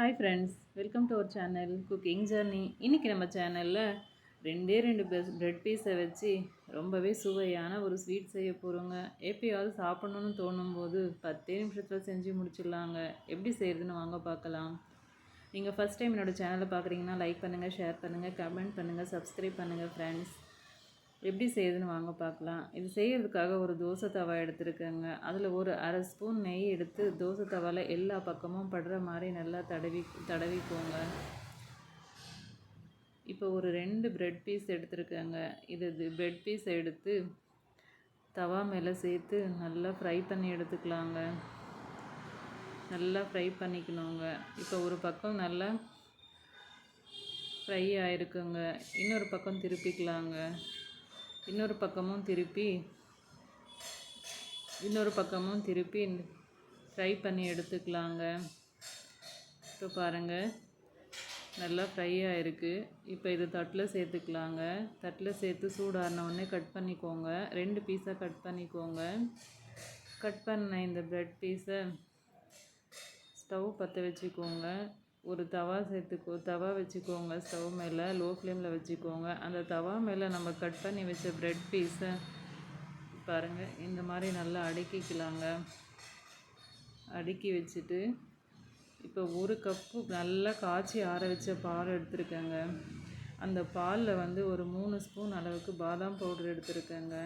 Hi friends welcome to our channel cooking journey இன்றைக்கி நம்ம சேனலில் ரெண்டே ரெண்டு ப்ரெட் பீஸை வச்சு ரொம்பவே சுவையான ஒரு ஸ்வீட் செய்ய போகிறோங்க எப்பயாவது சாப்பிட்ணுன்னு தோணும் போது பத்தே நிமிஷத்தில் செஞ்சு முடிச்சிடலாங்க. எப்படி செய்கிறதுன்னு வாங்க பார்க்கலாம். நீங்கள் ஃபஸ்ட் டைம் என்னோடய சேனலை பார்க்குறீங்கன்னா லைக் பண்ணுங்கள் ஷேர் பண்ணுங்கள் கமெண்ட் பண்ணுங்கள் சப்ஸ்கிரைப் பண்ணுங்கள் ஃப்ரெண்ட்ஸ் எப்படி செய்யுதுன்னு வாங்க பார்க்கலாம். இது செய்கிறதுக்காக ஒரு தோசை தவா எடுத்துருக்கேங்க. அதில் ஒரு அரை ஸ்பூன் நெய் எடுத்து தோசை தவாவில் எல்லா பக்கமும் படுற மாதிரி நல்லா தடவி தடவிக்கோங்க. இப்போ ஒரு ரெண்டு ப்ரெட் பீஸ் எடுத்துருக்கேங்க. இது ப்ரெட் பீஸ் எடுத்து தவா மேலே சேர்த்து நல்லா ஃப்ரை பண்ணி எடுத்துக்கலாங்க. நல்லா ஃப்ரை பண்ணிக்கணுங்க. இப்போ ஒரு பக்கம் நல்லா ஃப்ரை ஆகிருக்குங்க இன்னொரு பக்கம் திருப்பிக்கலாங்க. இன்னொரு பக்கமும் திருப்பி இன்னொரு பக்கமும் திருப்பி ஃப்ரை பண்ணி எடுத்துக்கலாங்க. இப்போ பாருங்கள் நல்லா ஃப்ரை ஆகிருக்கு இப்போ இது தட்டில் சேர்த்துக்கலாங்க. தட்டில் சேர்த்து சூடாறின உடனே கட் பண்ணிக்கோங்க. ரெண்டு பீஸாக கட் பண்ணிக்கோங்க. கட் பண்ண இந்த ப்ரெட் பீஸை ஸ்டவ் பற்ற வச்சுக்கோங்க. ஒரு தவா சேர்த்துக்கோ தவா வச்சுக்கோங்க ஸ்டவ் மேலே லோ ஃப்ளேமில் வச்சுக்கோங்க. அந்த தவா மேலே நம்ம கட் பண்ணி வச்ச ப்ரெட் பீஸை பாருங்கள் இந்த மாதிரி நல்லா அடுக்கிக்கலாங்க. அடுக்கி வச்சுட்டு இப்போ ஒரு கப்பு நல்லா காய்ச்சி ஆற வச்ச பால் எடுத்துருக்கேங்க. அந்த பாலில் வந்து ஒரு மூணு ஸ்பூன் அளவுக்கு பாதாம் பவுடர் எடுத்துருக்கேங்க.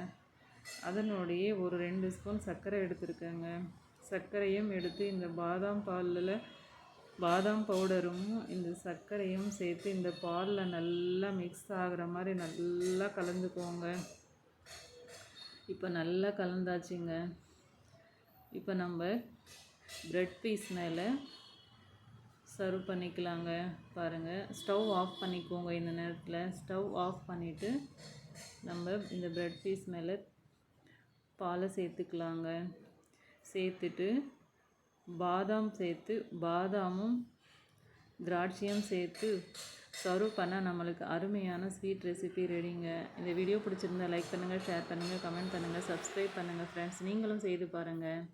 அதனுடைய ஒரு ரெண்டு ஸ்பூன் சர்க்கரை எடுத்துருக்கேங்க. சர்க்கரையும் எடுத்து இந்த பாதாம் பாலில் பாதாம் பவுடரும் இந்த சர்க்கரையும் சேர்த்து இந்த பாலில் நல்லா மிக்ஸ் ஆகிற மாதிரி நல்லா கலந்துக்கோங்க. இப்போ நல்லா கலந்தாச்சுங்க. இப்போ நம்ம ப்ரெட் பீஸ் மேலே சர்வ் பண்ணிக்கலாங்க. பாருங்கள் ஸ்டவ் ஆஃப் பண்ணிக்கோங்க இந்த நேரத்தில். ஸ்டவ் ஆஃப் பண்ணிவிட்டு நம்ம இந்த ப்ரெட் பீஸ் மேலே பாலை சேர்த்துக்கலாங்க. சேர்த்துட்டு பாதாம் சேர்த்து பாதாமும் திராட்சையும் சேர்த்து சர்வ் பண்ணால் நம்மளுக்கு அருமையான ஸ்வீட் ரெசிபி ரெடிங்க இந்த வீடியோ பிடிச்சிருந்தா லைக் பண்ணுங்கள் ஷேர் பண்ணுங்கள் கமெண்ட் பண்ணுங்கள் சப்ஸ்கிரைப் பண்ணுங்கள் ஃப்ரெண்ட்ஸ் நீங்களும் செய்து பாருங்கள்